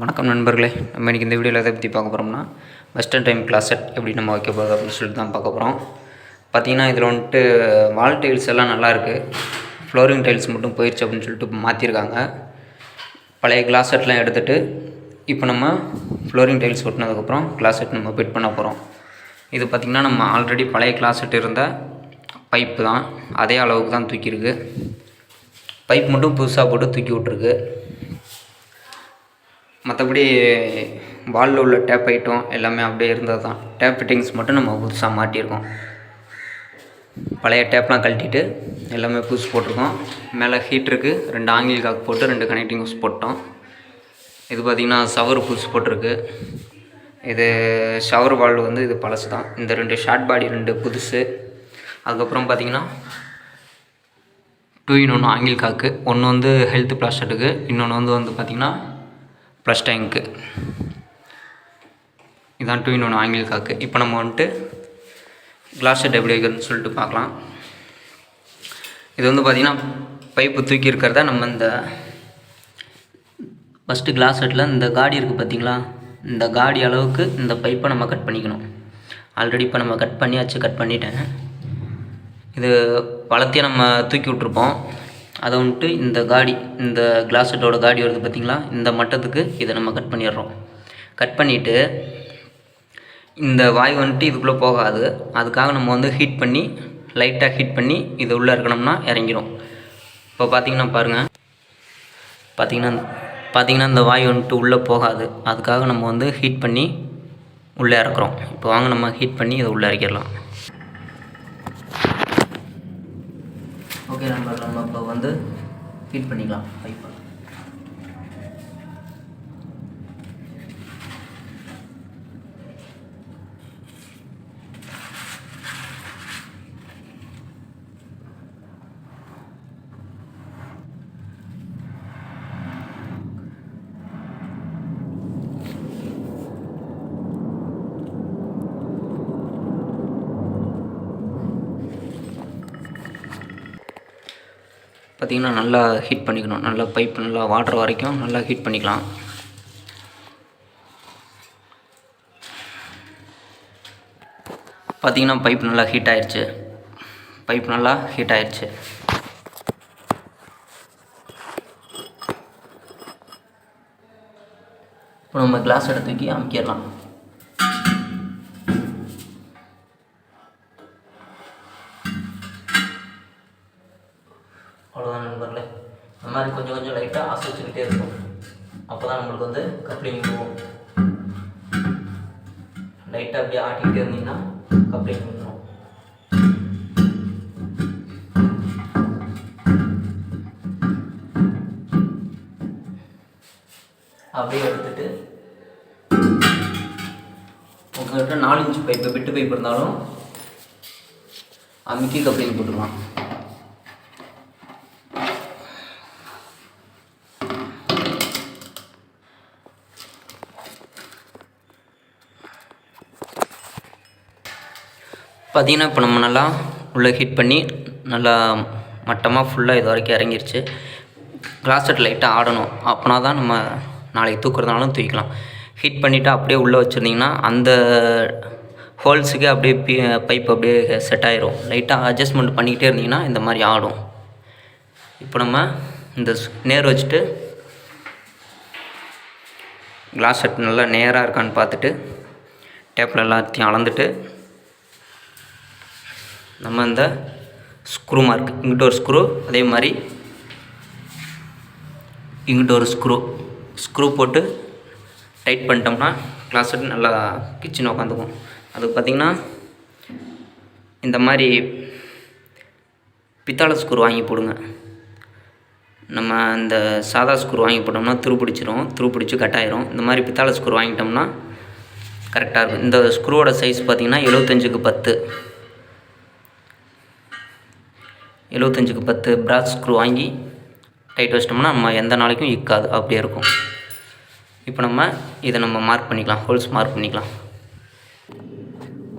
வணக்கம் நண்பர்களே. நம்ம இன்றைக்கி இந்த வீடியோவில் எதை பற்றி பார்க்க போகிறோம்னா வெஸ்டர்ன் டைம் கிளாஸ் எப்படி நம்ம வைக்க போகிறது அப்படின்னு சொல்லிட்டு தான் பார்க்க போகிறோம் பார்த்திங்கன்னா இதில் வந்துட்டு வால் டைல்ஸ் எல்லாம் நல்லாயிருக்கு ஃப்ளோரிங் டைல்ஸ் மட்டும் போயிடுச்சு அப்படின்னு சொல்லிட்டு மாற்றிருக்காங்க பழைய கிளாசெட்லாம் எடுத்துகிட்டு இப்போ நம்ம ஃப்ளோரிங் டைல்ஸ் ஒட்டினதுக்கப்புறம் கிளாஸ் நம்ம ஃபிட் பண்ண போகிறோம் இது பார்த்திங்கன்னா நம்ம ஆல்ரெடி பழைய கிளாஸ் இருந்த பைப்பு தான். அதே அளவுக்கு தான் தூக்கியிருக்கு. பைப் மட்டும் புதுசாக போட்டு தூக்கி விட்ருக்கு மற்றபடி வாலில் உள்ள டேப் ஐட்டம் எல்லாமே அப்படியே இருந்தது தான் டேப் ஃபிட்டிங்ஸ் மட்டும் நம்ம புதுசாக மாட்டியிருக்கோம். பழைய டேப்லாம் கழட்டிட்டு எல்லாமே புதுசு போட்டிருக்கோம். மேலே ஹீட்ருக்கு ரெண்டு ஆங்கில் காக் போட்டு ரெண்டு கனெக்டிங் ஹோஸ் போட்டோம். இது பார்த்திங்கன்னா ஷவர் புதுசு போட்டிருக்கு. இது ஷவர் வால்வு வந்து இது பழசு தான் இந்த ரெண்டு ஷார்ட் பாடி ரெண்டு புதுசு. அதுக்கப்புறம் பார்த்திங்கன்னா டூ இன் ஒன்று ஆங்கில் காக்கு ஒன்று வந்து ஹெல்த் பிளாஸ்டருக்கு இன்னொன்று வந்து வந்து பார்த்திங்கன்னா ப்ளஸ் டேங்க்கு இதான் டூ இன் ஒன் ஆங்கில் காக்கு இப்போ நம்ம வந்துட்டு கிளாஸ் செட் எப்படி வைக்கிறதுன்னு சொல்லிட்டு பார்க்கலாம். இது வந்து பார்த்திங்கன்னா பைப்பு தூக்கி இருக்கிறத நம்ம இந்த ஃபஸ்ட்டு கிளாஸ் செட்டில் இந்த காடி இருக்குது பார்த்தீங்களா இந்த காடி அளவுக்கு இந்த பைப்பை நம்ம கட் பண்ணிக்கணும். ஆல்ரெடி இப்போ நம்ம கட் பண்ணியாச்சு கட் பண்ணிட்டேன். இது பழத்தையும் நம்ம தூக்கி விட்ருப்போம் அதை வந்துட்டு இந்த காடி இந்த கிளாஸ் செட்டோட காடி வருது பார்த்திங்களா? இந்த மட்டத்துக்கு இதை நம்ம கட் பண்ணிடுறோம். கட் பண்ணிவிட்டு இந்த வாய் வந்துட்டு இதுக்குள்ளே போகாது. அதுக்காக நம்ம வந்து ஹீட் பண்ணி லைட்டாக ஹீட் பண்ணி இது உள்ளே இருக்கணும்னா இறங்கிடும் இப்போ பார்த்தீங்கன்னா பாருங்கள் பார்த்திங்கன்னா பார்த்தீங்கன்னா இந்த வாய் வந்துட்டு உள்ளே போகாது. அதுக்காக நம்ம வந்து ஹீட் பண்ணி உள்ளே இறக்குறோம். இப்போ வாங்க நம்ம ஹீட் பண்ணி இதை உள்ளே இறக்கிடலாம். ஓகே நம்ம நம்ம இப்போ வந்து ஹீட் பண்ணிக்கலாம். பைப்பை பார்த்திங்கன்னா நல்லா ஹீட் பண்ணிக்கணும். நல்லா பைப் நல்லா வாட்டர் வரைக்கும் நல்லா ஹீட் பண்ணிக்கலாம். பார்த்திங்கன்னா பைப் நல்லா ஹீட் ஆயிடுச்சு பைப் நல்லா ஹீட் ஆயிடுச்சு இப்போ நம்ம கிளாஸ் எடுத்து தூக்கி அமுக்கிடலாம். அவ்வளோதான் நண்பர்களே. இந்த மாதிரி கொஞ்சம் கொஞ்சம் லைட்டாக அசைச்சுக்கிட்டே இருக்கும் அப்போ தான் நம்மளுக்கு வந்து கப்ளிங் போகும். லைட்டாக அப்படியே ஆட்டிக்கிட்டே இருந்தீங்கன்னா கப்ளிங் வந்துடும் அப்படியே எடுத்துட்டு உங்கள்கிட்ட நாலு இன்ச்சு பைப்பு விட்டு பைப் இருந்தாலும் அமுக்கி கப்ளிங் போட்டுக்கலாம். பார்த்திங்கன்னா இப்போ நம்ம நல்லா உள்ளே ஹீட் பண்ணி நல்லா மட்டமாக ஃபுல்லாக இது வரைக்கும் இறங்கிருச்சு. கிளாஸ் செட் லைட்டாக ஆடணும். அப்போனா தான் நம்ம நாளைக்கு தூக்குறதுனாலும் தூக்கிக்கலாம். ஹீட் பண்ணிவிட்டு அப்படியே உள்ளே வச்சுருந்தீங்கன்னா அந்த ஹோல்ஸுக்கு அப்படியே பி பைப் அப்படியே செட் ஆயிரும். லைட்டாக அட்ஜஸ்ட்மெண்ட் பண்ணிக்கிட்டே இருந்தீங்கன்னா இந்த மாதிரி ஆடும். இப்போ நம்ம இந்த ஸ்- நேர் வச்சுட்டு கிளாஸ் செட் நல்லா நேராக இருக்கான்னு பார்த்துட்டு டேப்பில் எல்லாத்தையும் அளந்துட்டு நம்ம இந்த ஸ்க்ரூ மார்க் இங்கிட்ட ஒரு ஸ்க்ரூ அதே மாதிரி இங்கிட்ட ஒரு ஸ்க்ரூ ஸ்க்ரூ போட்டு டைட் பண்ணிட்டோம்னா கிளாஸ் நல்லா கிச்சன் உட்காந்துக்கும் அது பார்த்திங்கன்னா இந்த மாதிரி பித்தாள ஸ்க்ரூ வாங்கி போடுங்க. நம்ம இந்த சாதா ஸ்க்ரூ வாங்கி போட்டோம்னா துருப்பிடிச்சிரும் துருப்பிடிச்சு கட் ஆயிரும். இந்த மாதிரி பித்தாள ஸ்க்ரூ வாங்கிட்டோம்னா கரெக்டாக இருக்கும். இந்த ஸ்க்ரூவோட சைஸ் பார்த்திங்கன்னா எழுபத்தஞ்சுக்கு பத்து. எழுபத்தஞ்சுக்கு பத்து பிராஸ் ஸ்க்ரூ வாங்கி டைட் வச்சிட்டோம்னா நம்ம எந்த நாளைக்கும் இக்காது அப்படியே இருக்கும். இப்போ நம்ம இதை நம்ம மார்க் பண்ணிக்கலாம். ஹோல்ஸ் மார்க் பண்ணிக்கலாம்.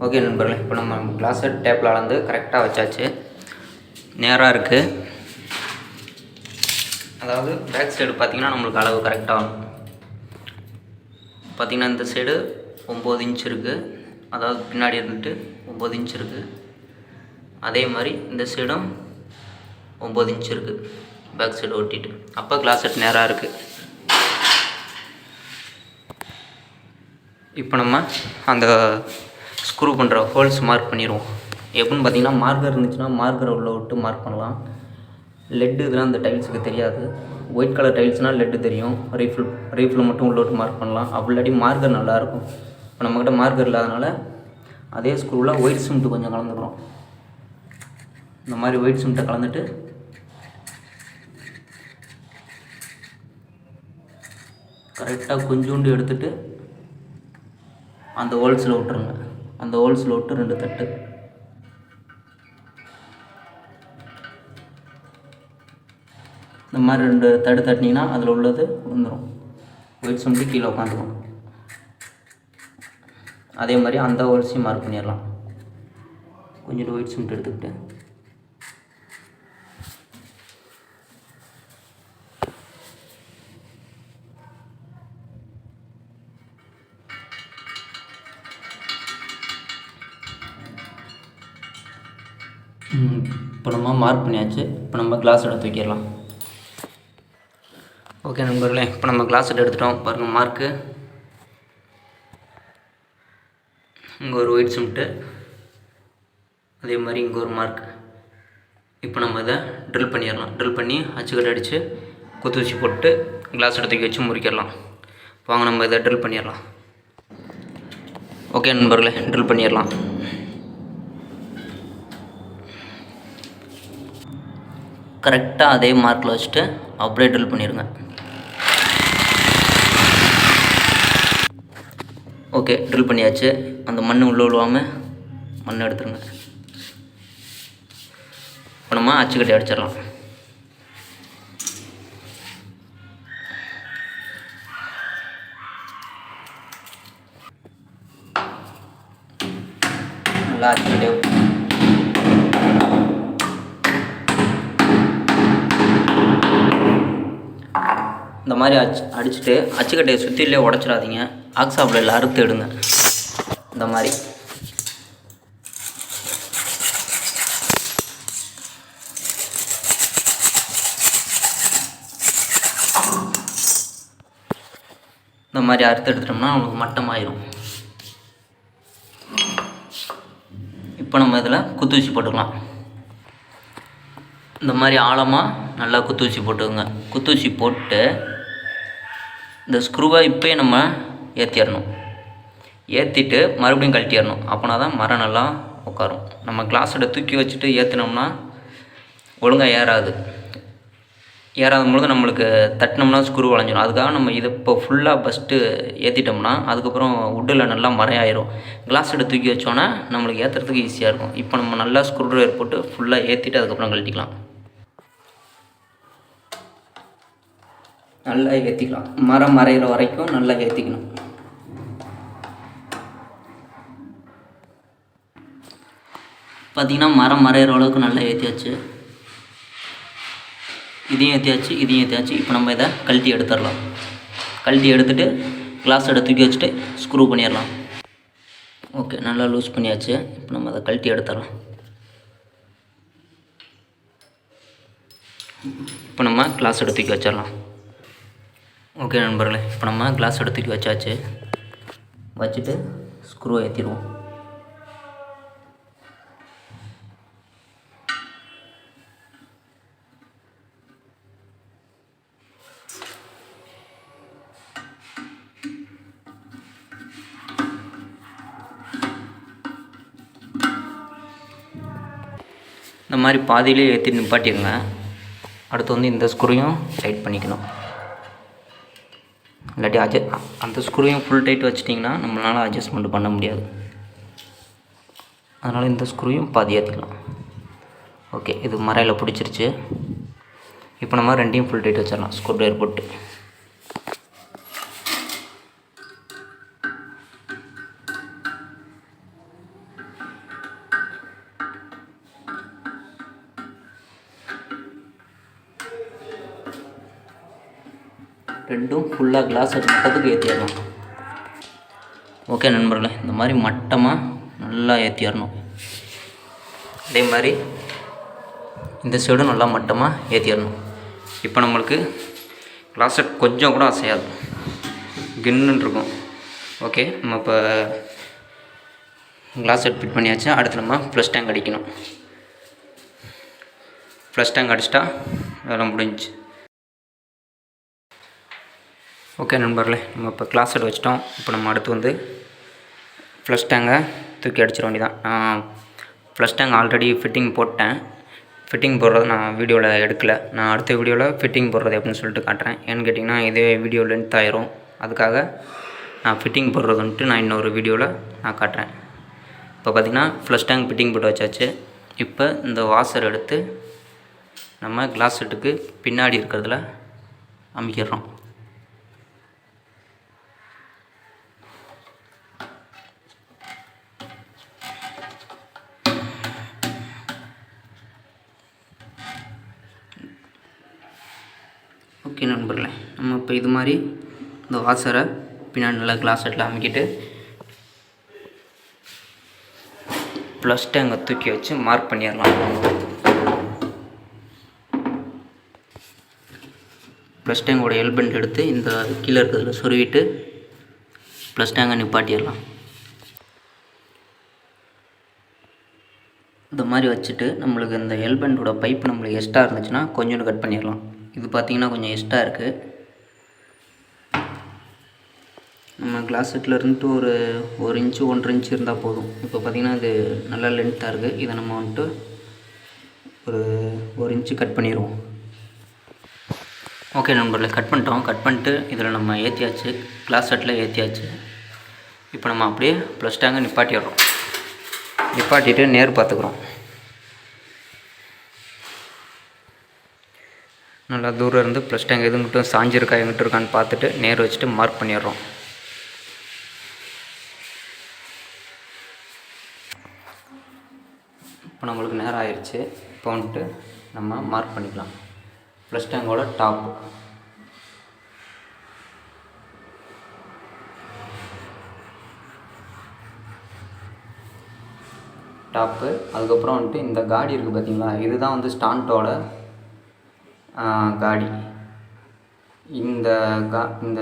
ஓகே நண்பர்களே இப்போ நம்ம கிளாஸ் டேப்பில் அளந்து கரெக்டாக வச்சாச்சு. நேராக இருக்குது அதாவது பேக் சைடு பார்த்தீங்கன்னா நம்மளுக்கு அளவு கரெக்டாக பார்த்திங்கன்னா இந்த சைடு ஒம்பது இன்ச் இருக்குது அதாவது பின்னாடி இருந்துட்டு ஒம்பது இன்ச் இருக்குது அதே மாதிரி இந்த சைடும் ஒம்பது இன்ச் இருக்குது பேக் சைடு ஒட்டிட்டு. அப்போ கிளாஸ் நேராக இருக்குது இப்போ நம்ம அந்த ஸ்க்ரூ பண்ணுற ஹோல்ஸ் மார்க் பண்ணிடுவோம் எப்படின்னு பார்த்தீங்கன்னா மார்க்கர் இருந்துச்சுன்னா மார்க்கரை உள்ளே விட்டு மார்க் பண்ணலாம். லெட்டு இதெல்லாம் அந்த டைல்ஸுக்கு தெரியாது. ஒயிட் கலர் டைல்ஸ்னால் லெட்டு தெரியும். ரீஃபில் ரீஃபில் மட்டும் உள்ள விட்டு மார்க் பண்ணலாம். அப்படி இல்லாட்டி மார்க்கர் நல்லாயிருக்கும் இப்போ நம்மக்கிட்ட மார்க்கர் இல்லாதனால அதே ஸ்க்ரூவில் ஒயிட் சிமெண்ட்டு கொஞ்சம் கலந்துக்கிறோம். இந்த மாதிரி ஒயிட் சிமெண்ட்டை கலந்துட்டு கரெக்டாக கொஞ்சோண்டு எடுத்துட்டு அந்த ஹோல்ஸில் விட்டுருங்க. அந்த ஹோல்ஸில் விட்டு ரெண்டு தட்டு. இந்த மாதிரி ரெண்டு தடு தட்டினீங்கன்னா அதில் உள்ளது விழுந்துடும் ஒயிட் சுண்டி கீழே உட்காந்துக்கும் அதே மாதிரி அந்த ஹோல்ஸையும் மார்க் பண்ணிடலாம் கொஞ்சோண்டு ஒயிட் சுண்டு எடுத்துக்கிட்டு இப்போ நம்ம மார்க் பண்ணியாச்சு. இப்போ நம்ம கிளாஸ் எடுத்து வைக்கிடலாம். ஓகே நண்பர்களே இப்போ நம்ம கிளாஸ் எடுத்துட்டோம். பாருங்கள் மார்க்கு இங்கே ஒரு ஒயிட் சிம்ட்டு அதே மாதிரி இங்கே ஒரு மார்க் இப்போ நம்ம இதை ட்ரில் பண்ணிடலாம். ட்ரில் பண்ணி அச்சுக்கட்டை அடித்து குத்துவச்சி போட்டு கிளாஸ் எடுத்து வச்சு முறிக்கிடலாம். வாங்க நம்ம இதை ட்ரில் பண்ணிடலாம். ஓகே நண்பர்களே ட்ரில் பண்ணிடலாம். கரெக்டாக அதே மார்க்கில் வச்சுட்டு அப்படியே ட்ரில் பண்ணிடுங்க ஓகே ட்ரில் பண்ணியாச்சு. அந்த மண் உள்ளே விழுவாமல் மண் எடுத்துருங்க. இப்போ நம்ம அச்சுக்கட்டி அடிச்சிடலாம். மாதிரி அச்சு அடிச்சுட்டு அச்சுக்கட்டையை சுற்றிலே உடச்சிடாதீங்க. ஆக்ஸாப்ளில் அறுத்து எடுங்க. இந்த மாதிரி. இந்த மாதிரி அறுத்து எடுத்துட்டோம்னா நமக்கு மட்டமாயிரும். இப்போ நம்ம இதில் குத்தூசி போட்டுக்கலாம். இந்த மாதிரி ஆழமாக நல்லா குத்தூசி போட்டுக்கோங்க. குத்தூசி போட்டு இந்த ஸ்க்ரூவை இப்போயே நம்ம ஏற்றிடணும் ஏற்றிட்டு மறுபடியும் கழட்டிடணும் அப்போனா தான் மரம் நல்லா உட்காரும் நம்ம கிளாஸோட தூக்கி வச்சுட்டு ஏற்றினோம்னா ஒழுங்காக ஏறாது. ஏறாத பொழுது நம்மளுக்கு தட்டினோம்னா ஸ்க்ரூ வளைஞ்சிடும் அதுக்காக நம்ம இதை இப்போ ஃபுல்லாக ஃபஸ்ட்டு ஏற்றிட்டோம்னா அதுக்கப்புறம் உட்டில் நல்லா மறையாயிரும். கிளாஸ் எடுத்து தூக்கி வச்சோன்னா நம்மளுக்கு ஏற்றுறதுக்கு ஈஸியாக இருக்கும். இப்போ நம்ம நல்லா ஸ்க்ரூ ட்ரைவர் போட்டு ஃபுல்லாக ஏற்றிட்டு அதுக்கப்புறம் கழட்டிக்கலாம். நல்லா ஏற்றிக்கலாம் மரம் மறைகிற வரைக்கும் நல்லா ஏற்றிக்கணும் பார்த்திங்கன்னா மரம் மறையிற அளவுக்கு நல்லா ஏற்றியாச்சு இதையும் ஏற்றியாச்சு இதையும் ஏற்றியாச்சு இப்போ நம்ம இதை கழட்டி எடுத்துடலாம். கழட்டி எடுத்துகிட்டு கிளாஸ் எடுத்து தூக்கி வச்சுட்டு ஸ்க்ரூ பண்ணிடலாம். ஓகே நல்லா லூஸ் பண்ணியாச்சு. இப்போ நம்ம அதை கழட்டி எடுத்துடலாம். இப்போ நம்ம கிளாஸ் எடுத்து தூக்கி வச்சிடலாம். ஓகே நண்பர்களே இப்போ நம்ம கிளாஸ் எடுத்துட்டு வச்சாச்சு. வச்சுட்டு ஸ்க்ரூ ஏற்றிடுவோம் இந்த மாதிரி பாதியிலே ஏற்றி நிப்பாட்டிடுங்க. அடுத்து வந்து இந்த ஸ்க்ரூயும் டைட் பண்ணிக்கணும். இல்லாட்டி அட்ஜ அந்த ஸ்க்ரூவையும் ஃபுல் டைட் வச்சிட்டிங்கன்னா நம்மளால் அட்ஜஸ்ட்மெண்ட் பண்ண முடியாது. அதனால் இந்த ஸ்க்ரூவையும் பாதி ஏற்றிக்கலாம் ஓகே இது மறையில் பிடிச்சிருச்சு. இப்போ நம்ம ரெண்டையும் ஃபுல் டைட் வச்சிடலாம். ஸ்க்ரூ ட்ரைவர் போட்டு. ஃபுல்லாக கிளாஸ் மட்டத்துக்கு ஏற்றிடணும் ஓகே நண்பர்களே இந்த மாதிரி மட்டமாக நல்லா ஏற்றிடணும் அதே மாதிரி இந்த சைடும் நல்லா மட்டமாக ஏற்றிடணும் இப்போ நம்மளுக்கு கிளாஸட் கொஞ்சம் கூட அசையாது. கின்னுன்னு இருக்கும். ஓகே நம்ம இப்போ கிளாஸ் செட் ஃபிட் பண்ணியாச்சு. அடுத்து நம்ம ப்ளஸ் டேங்க் அடிக்கணும். ப்ளஸ் டேங்க் அடிச்சிட்டா வேலை முடிஞ்சு ஓகே நண்பர்களே நம்ம இப்போ கிளாஸ் எடுத்து வச்சிட்டோம். இப்போ நம்ம அடுத்து வந்து ஃப்ளஷ் டேங்கை தூக்கி அடிச்சிட வேண்டியதான் நான் ஃப்ளஷ் டேங்க் ஆல்ரெடி ஃபிட்டிங் போட்டேன். ஃபிட்டிங் போடுறது நான் வீடியோவில் எடுக்கலை. நான் அடுத்த வீடியோவில் ஃபிட்டிங் போடுறது எப்படின்னு சொல்லிட்டு காட்டுறேன். ஏன்னு கேட்டிங்கன்னா இதே வீடியோ லென்த் ஆயிரும். அதுக்காக நான் ஃபிட்டிங் போடுறது வந்துட்டு நான் இன்னொரு வீடியோவில் நான் காட்டுறேன். இப்போ பார்த்திங்கன்னா ஃப்ளஷ் டேங்க் ஃபிட்டிங் போட்டு வச்சாச்சு. இப்போ இந்த வாசர் எடுத்து நம்ம கிளாஸ் செட்டுக்கு பின்னாடி இருக்கிறதுல அமைக்கிறோம் ஓகே நண்பர்களே நம்ம இப்போ இது மாதிரி இந்த வாசரை பின்னாடி நல்லா கிளாஸ் செட்டில் அமைக்கிட்டு ப்ளஸ் டேங்கை தூக்கி வச்சு மார்க் பண்ணிடலாம் ப்ளஸ் டேங்கோட எல்பெண்ட் எடுத்து இந்த கீழே இருக்கிறதுல சொருவிட்டு ப்ளஸ் டேங்கை நிப்பாட்டிடலாம் இந்த மாதிரி வச்சுட்டு நம்மளுக்கு இந்த எல்பெண்டோட பைப் நம்மளுக்கு எக்ஸ்ட்ரா இருந்துச்சுன்னா கொஞ்சோண்டு கட் பண்ணிடலாம் இது பார்த்திங்கன்னா கொஞ்சம் எக்ஸ்ட்ரா இருக்குது நம்ம கிளாஸ் செட்டில் இருந்துட்டு ஒரு ஒரு இன்ச்சு ஒன்றரை இன்ச்சு இருந்தால் போதும். இப்போ பார்த்திங்கன்னா இது நல்லா லென்த்தாக இருக்குது இதை நம்ம வந்துட்டு ஒரு ஒரு இன்ச்சு கட் பண்ணிடுவோம் ஓகே நண்பர்களே கட் பண்ணிட்டோம். கட் பண்ணிட்டு இதில் நம்ம ஏற்றியாச்சு கிளாஸ் செட்டில் ஏற்றியாச்சு இப்போ நம்ம அப்படியே ப்ளஸ் டேங்கை நிப்பாட்டிடுறோம். நிப்பாட்டிட்டு நேர் பார்த்துக்குறோம். நல்லா தூரம் இருந்து ப்ளஸ் டேங்க் எது மட்டும் சாஞ்சிருக்கா எங்கிட்ட இருக்கான்னு பார்த்துட்டு நேர் வச்சுட்டு மார்க் பண்ணிடுறோம். இப்போ நம்மளுக்கு நேரம் ஆயிடுச்சு இப்போ வந்துட்டு நம்ம மார்க் பண்ணிக்கலாம். ப்ளஸ் டேங்கோட டாப் டாப்பு அதுக்கப்புறம் வந்துட்டு இந்த காடி இருக்குது பார்த்தீங்களா? இதுதான் வந்து ஸ்டாண்டோட காடி. இந்த கா இந்த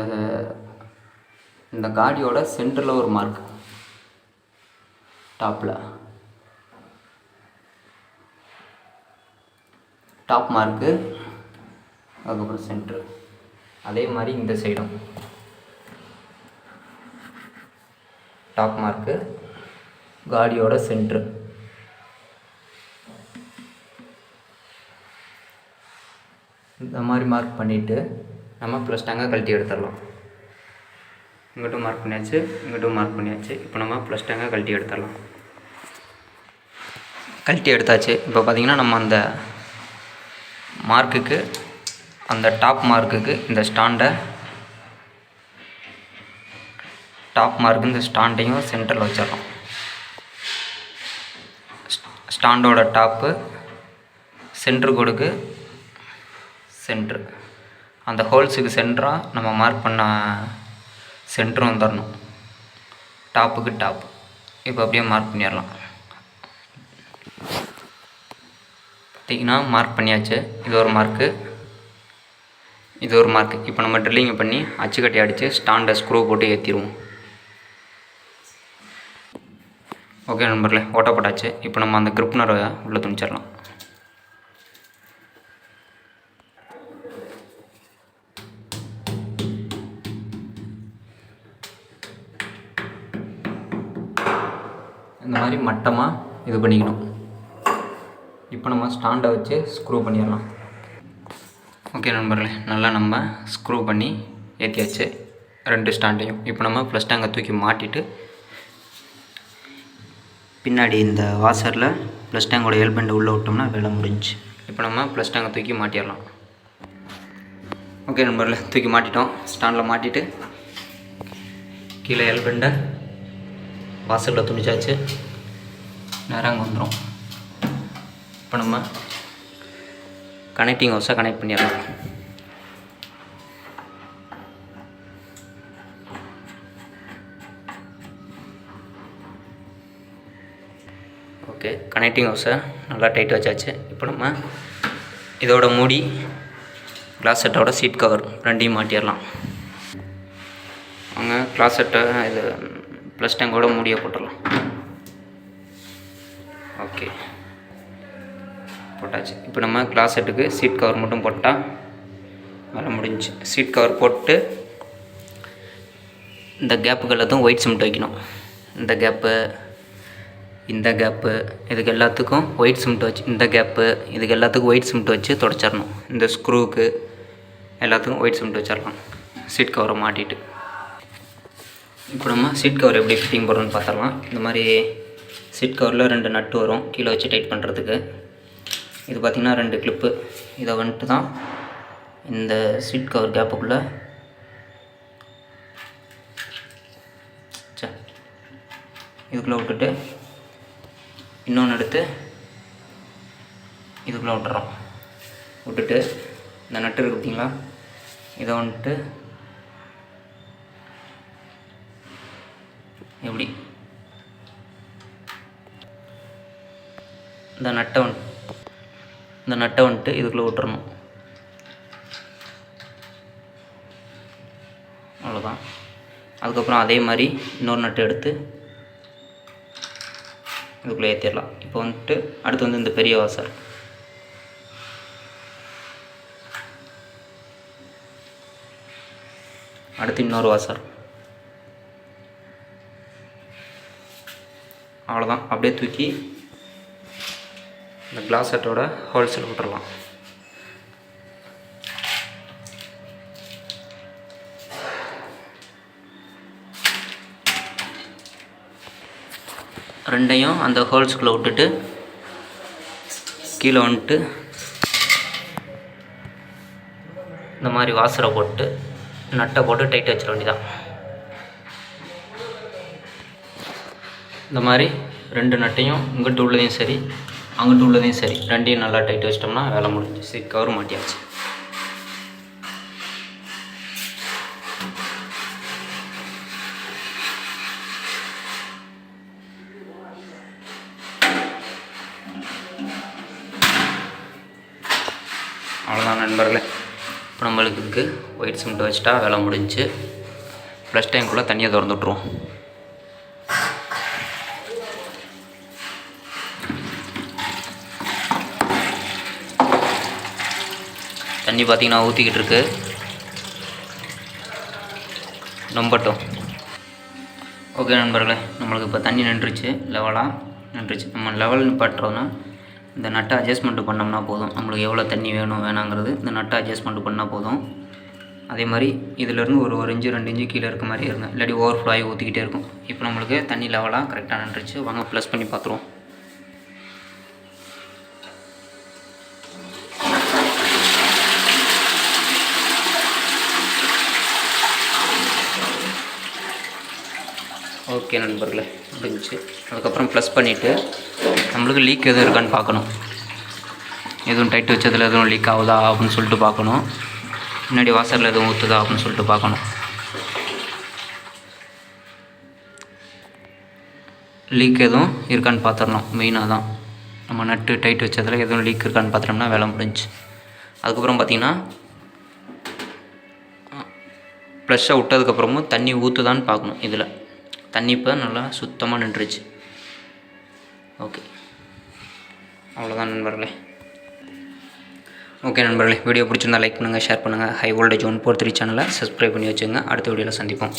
இந்த காடியோட சென்டரில் ஒரு மார்க் டாப்பில் டாப் மார்க்கு அதுக்கப்புறம் சென்ட்ரு அதே மாதிரி இந்த சைடும் டாப் மார்க்கு காடியோட சென்ட்ரு இந்த மாதிரி மார்க் பண்ணிவிட்டு நம்ம ப்ளஸ் டேங்கை கழட்டி எடுத்துடலாம். இங்கிட்டும் மார்க் பண்ணியாச்சு இங்கிட்டும் மார்க் பண்ணியாச்சு. இப்போ நம்ம ப்ளஸ் டேங்கை கழட்டி எடுத்துடலாம். கழட்டி எடுத்தாச்சு. இப்போ பார்த்திங்கன்னா நம்ம அந்த மார்க்குக்கு அந்த டாப் மார்க்குக்கு இந்த ஸ்டாண்டை டாப் மார்க்கு இந்த ஸ்டாண்டையும் சென்டரில் வச்சிடலாம். ஸ்டாண்டோட டாப்பு சென்ட்ரு கொடுக்கு சென்ட்ரு அந்த ஹோல்ஸுக்கு சென்டராக நம்ம மார்க் பண்ண சென்டரும் வந்துடணும் டாப்புக்கு டாப் இப்போ அப்படியே மார்க் பண்ணிடலாம் பார்த்திங்கன்னா மார்க் பண்ணியாச்சு. இது ஒரு மார்க்கு இது ஒரு மார்க்கு இப்போ நம்ம ட்ரில்லிங்கை பண்ணி அச்சுக்கட்டி அடித்து ஸ்டாண்டை ஸ்க்ரூ போட்டு ஏற்றிடுவோம் ஓகே நண்பர்களே ஓட்டப்பட்டாச்சு. இப்போ நம்ம அந்த கிரிப்னரை உள்ளே துணிச்சிடலாம் மாதிரி மட்டமாக இது பண்ணிக்கணும். இப்போ நம்ம ஸ்டாண்டை வச்சு ஸ்க்ரூ பண்ணிடலாம். ஓகே நண்பர்களே நல்லா நம்ம ஸ்க்ரூ பண்ணி ஏற்றியாச்சு ரெண்டு ஸ்டாண்டையும் இப்போ நம்ம ப்ளஸ் டேங்கை தூக்கி மாட்டிட்டு பின்னாடி இந்த வாசரில் ப்ளஸ் டேங்கோட எல்பெண்டை உள்ளே விட்டோம்னா வேலை முடிஞ்சு. இப்போ நம்ம ப்ளஸ் டேங்கை தூக்கி மாட்டிடலாம். ஓகே நண்பர்களே தூக்கி மாட்டிட்டோம். ஸ்டாண்டில் மாட்டிட்டு கீழே எல்பெண்டை வாசலில் துணிச்சாச்சு. நேரம் வந்துடும் இப்போ நம்ம கனெக்டிங் ஹவுஸாக கனெக்ட் பண்ணிடலாம். ஓகே கனெக்டிங் ஹவுஸை நல்லா டைட் வச்சாச்சு. இப்போ நம்ம இதோட மூடி கிளாஸ் செட்டோட சீட் கவர் ரெண்டையும் மாட்டிடலாம். அவங்க கிளாஸ் செட்டை இது ப்ளஸ் டேங்கோட மூடியை போட்டுடலாம். போட்டாச்சு. இப்போ நம்ம கிளாஸ் எட்டுக்கு சீட் கவர் மட்டும் போட்டால் வேலை முடிஞ்சுச்சு சீட் கவர் போட்டு இந்த கேப்புக்கு எல்லாத்தையும் ஒயிட் சிமெண்ட் வைக்கணும். இந்த கேப்பு இந்த கேப்பு இதுக்கு எல்லாத்துக்கும் ஒயிட் சிமெண்ட் வச்சு இந்த கேப்பு இதுக்கு எல்லாத்துக்கும் ஒயிட் சிமெண்ட் வச்சு தொடச்சிடணும். இந்த ஸ்க்ரூவுக்கு எல்லாத்துக்கும் ஒயிட் சிமெண்ட் வச்சிடலாம். சீட் கவரை மாட்டிட்டு. இப்போ நம்ம சீட் கவர் எப்படி ஃபிட்டிங் போடுறோன்னு பார்த்துடலாம். இந்த மாதிரி சீட் கவரில் ரெண்டு நட்டு வரும். கீழே வச்சு டைட் பண்ணுறதுக்கு இது பார்த்திங்கன்னா ரெண்டு கிளிப்பு இதை வந்துட்டு தான் இந்த சீட் கவர் கேப்புக்குள்ளே இதுக்குள்ளே விட்டுட்டு இன்னொன்று எடுத்து இதுக்குள்ளே விட்டுறோம். விட்டுட்டு இந்த நட்டு இருக்கு பார்த்தீங்களா? இதை வந்துட்டு எப்படி? இந்த நட்டை வந்துட்டு இந்த நட்டை வந்துட்டு இதுக்குள்ளே விட்டுறணும். அவ்வளோதான் அதுக்கப்புறம் அதே மாதிரி இன்னொரு நட்டு எடுத்து இதுக்குள்ளே ஏற்றிடலாம் இப்போ வந்துட்டு அடுத்து வந்து இந்த பெரிய வாசர் அடுத்து இன்னொரு வாசர் அவ்வளோதான் அப்படியே தூக்கி இந்த கிளாஸ் செட்டோட ஹோல்சேல் விட்டுடலாம் ரெண்டையும் அந்த ஹோல்ஸுக்குள்ளே விட்டுட்டு கீழே வந்துட்டு இந்த மாதிரி வாசரை போட்டு நட்டை போட்டு டைட் வச்சிட வேண்டியதான் இந்த மாதிரி ரெண்டு நட்டையும் இங்கிட்டு உள்ளதையும் சரி அங்கிட்டு உள்ளதையும் சரி ரெண்டையும் நல்லா டைட் வச்சிட்டோம்னா வேலை முடிஞ்சு சீட் கவர் மாட்டியாச்சு. அவ்வளோதான் நண்பர்களே. இப்போ நம்மளுக்கு ஒயிட் சிமெண்ட் வச்சுட்டா வேலை முடிஞ்சுச்சு. ப்ளஸ் டைம்குள்ளே தண்ணியை திறந்து விட்ருவோம் தண்ணி பார்த்தீங்கன்னா ஊற்றிக்கிட்டு இருக்கு நம்பட்டும் ஓகே நண்பர்களே நம்மளுக்கு இப்போ தண்ணி நின்றுச்சு லெவலாக நின்றுச்சு. நம்ம லெவல் நிப்பாட்டுறோன்னா இந்த நட்டை அட்ஜஸ்ட்மெண்ட்டு பண்ணோம்னா போதும். நம்மளுக்கு எவ்வளோ தண்ணி வேணும் வேணாங்கிறது இந்த நட்டை அட்ஜஸ்ட்மெண்ட் பண்ணால் போதும். அதே மாதிரி இதிலேருந்து ஒரு ஒரு இன்ச்சு ரெண்டு இன்ச்சு கீழே இருக்க மாதிரி இருங்க. இல்லாட்டி ஓவர் ஃப்ளோ ஆகி ஊற்றிக்கிட்டே இருக்கும். இப்போ நம்மளுக்கு தண்ணி லெவலாக கரெக்டாக நின்றுச்சு. வாங்க ப்ளஸ் பண்ணி பார்த்துருவோம் ஓகே நண்பர்களே முடிஞ்சு அதுக்கப்புறம் ப்ளஸ் பண்ணிவிட்டு நம்மளுக்கு லீக் எதுவும் இருக்கான்னு பார்க்கணும். எதுவும் டைட் வச்சதில் எதுவும் லீக் ஆகுதா அப்படின்னு சொல்லிட்டு பார்க்கணும். முன்னாடி வாசலில் எதுவும் ஊற்றுதா அப்படின்னு சொல்லிட்டு பார்க்கணும். லீக் எதுவும் இருக்கான்னு பார்த்துடணும் மெயினாக தான் நம்ம நட்டு டைட் வச்சதில் எதுவும் லீக் இருக்கான்னு பார்த்துட்டோம்னா வேலை முடிஞ்சு அதுக்கப்புறம் பார்த்திங்கன்னா ப்ளஷ்ஷை விட்டதுக்கப்புறமும் தண்ணி ஊற்றுதான்னு பார்க்கணும் இதில். தண்ணி இப்போ நல்லா சுத்தமாக நின்றுச்சு. ஓகே அவ்வளோதான் நண்பர்களே. ஓகே நண்பர்களே வீடியோ பிடிச்சிருந்தா லைக் பண்ணுங்கள் ஷேர் பண்ணுங்கள் high voltage one four three சேனலை சப்ஸ்கிரைப் பண்ணி வச்சுங்க அடுத்த வீடியோவில் சந்திப்போம்.